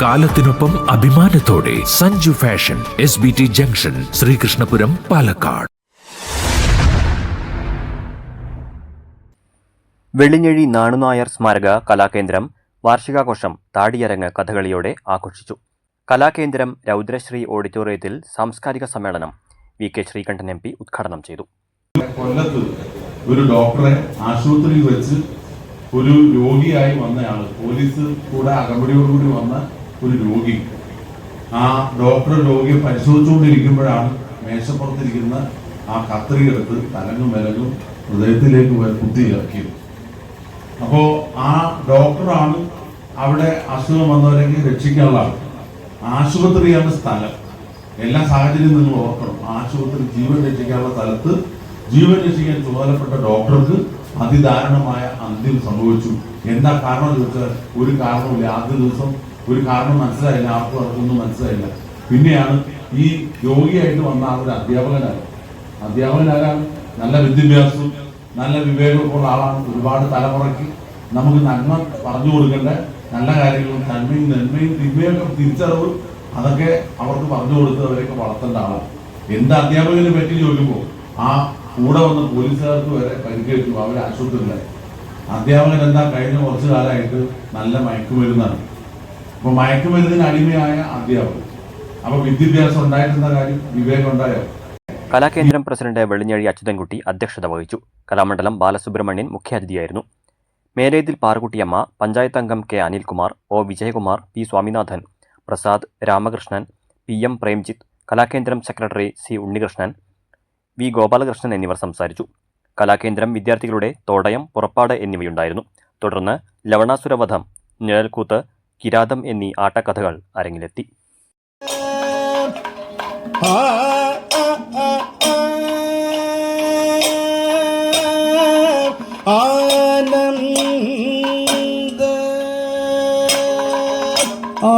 കാലത്തിനൊപ്പം അഭിമാനത്തോടെ Sanju fashion S B T junction Sreekrishnapuram Palakkad. Vellinezhi Nanu Nair Smaraka Kalakendram വാർഷികാഘോഷം താടിയരങ്ങ് കഥകളിയോടെ ആഘോഷിച്ചു. കലാകേന്ദ്രം രൗദ്രശ്രീ ഓഡിറ്റോറിയത്തിൽ സാംസ്കാരിക സമ്മേളനം V K Sreekandan M P ഉദ്ഘാടനം ചെയ്തു. കൊല്ലത്ത് ഒരു ഡോക്ടറെ ആശുപത്രിയിൽ വെച്ച് ഒരു രോഗിയായി വന്നയാൾ. പോലീസ് കൂടെ അകമ്പടിയോടുകൂടി വന്ന ഒരു രോഗി. ആ ഡോക്ടർ രോഗിയെ പരിശോധിച്ചുകൊണ്ടിരിക്കുമ്പോഴാണ് മേശപ്പുറത്തിരിക്കുന്ന ആ കത്രി എടുത്ത് തലങ്ങും വിലങ്ങും ഹൃദയത്തിലേക്ക് വ- കുത്തി ഇറക്കിയത് അപ്പോ ആ ഡോക്ടറാണ് അവിടെ അസുഖം വന്നവരെങ്കിൽ രക്ഷിക്കാനുള്ള ആൾ. ആശുപത്രിയാണ് സ്ഥലം. എല്ലാ സാഹചര്യവും നിങ്ങൾ ഓർക്കണം. ആശുപത്രി ജീവൻ രക്ഷിക്കാനുള്ള സ്ഥലത്ത് ജീവൻ രക്ഷിക്കാൻ ചുമതലപ്പെട്ട ഡോക്ടർക്ക് അതിദാരുണമായ അന്ത്യം സംഭവിച്ചു. എന്താ കാരണം ചോദിച്ചാൽ ഒരു കാരണമില്ല ആദ്യ ദിവസം ഒരു കാരണം മനസ്സിലായില്ല ആർക്കും അവർക്കൊന്നും മനസ്സിലായില്ല. പിന്നെയാണ് ഈ രോഗിയായിട്ട് വന്ന ആ ഒരു അധ്യാപകനാണ്. അധ്യാപകനാകാൻ നല്ല വിദ്യാഭ്യാസവും നല്ല വിവേകമൊക്കെയുള്ള ആളാണ്. ഒരുപാട് തലമുറയ്ക്ക് നമുക്ക് നന്മ പറഞ്ഞു കൊടുക്കേണ്ട നല്ല കാര്യങ്ങളും നന്മയും നന്മയും തിന്മയൊക്കെ തിരിച്ചറിവ് അതൊക്കെ അവർക്ക് പറഞ്ഞു കൊടുത്ത് അവരെയൊക്കെ വളർത്തേണ്ട ആളാണ്. എന്ത് അധ്യാപകനെ പറ്റി ചോദിക്കുമ്പോൾ ആ കൂടെ വന്ന പോലീസുകാർക്ക് വരെ പരിക്കേറ്റു അവരെ ആശുപത്രിയിലായി. അധ്യാപകൻ എന്താ കഴിഞ്ഞ കുറച്ചു കാലമായിട്ട് നല്ല മയക്കുമരുന്നാണ്. അപ്പൊ മയക്കുമരുന്നിന് അടിമയായ അധ്യാപകർ അപ്പൊ വിദ്യാഭ്യാസം ഉണ്ടായിരുന്ന കാര്യം വിവേകം ഉണ്ടായോ? കലാകേന്ദ്രം പ്രസിഡന്റ് വെള്ളിഞ്ഞഴി അച്യുതൻകുട്ടി അധ്യക്ഷത വഹിച്ചു. കലാമണ്ഡലം ബാലസുബ്രഹ്മണ്യൻ മുഖ്യാതിഥിയായിരുന്നു. മേലേതിൽ പാറുകുട്ടിയമ്മ പഞ്ചായത്ത് അംഗം K Anilkumar O Vijayakumar P Swaminathan Prasad Ramakrishnan P M Premjith Kalakendram secretary C Unnikrishnan V Gopalakrishnan എന്നിവർ സംസാരിച്ചു. കലാകേന്ദ്രം വിദ്യാർത്ഥികളുടെ തോടയം പുറപ്പാട് എന്നിവയുണ്ടായിരുന്നു. തുടർന്ന് ലവണാസുരവധം നിഴൽക്കൂത്ത് കിരാതം എന്നീ ആട്ടക്കഥകൾ അരങ്ങിലെത്തി. ആനന്ദ ആ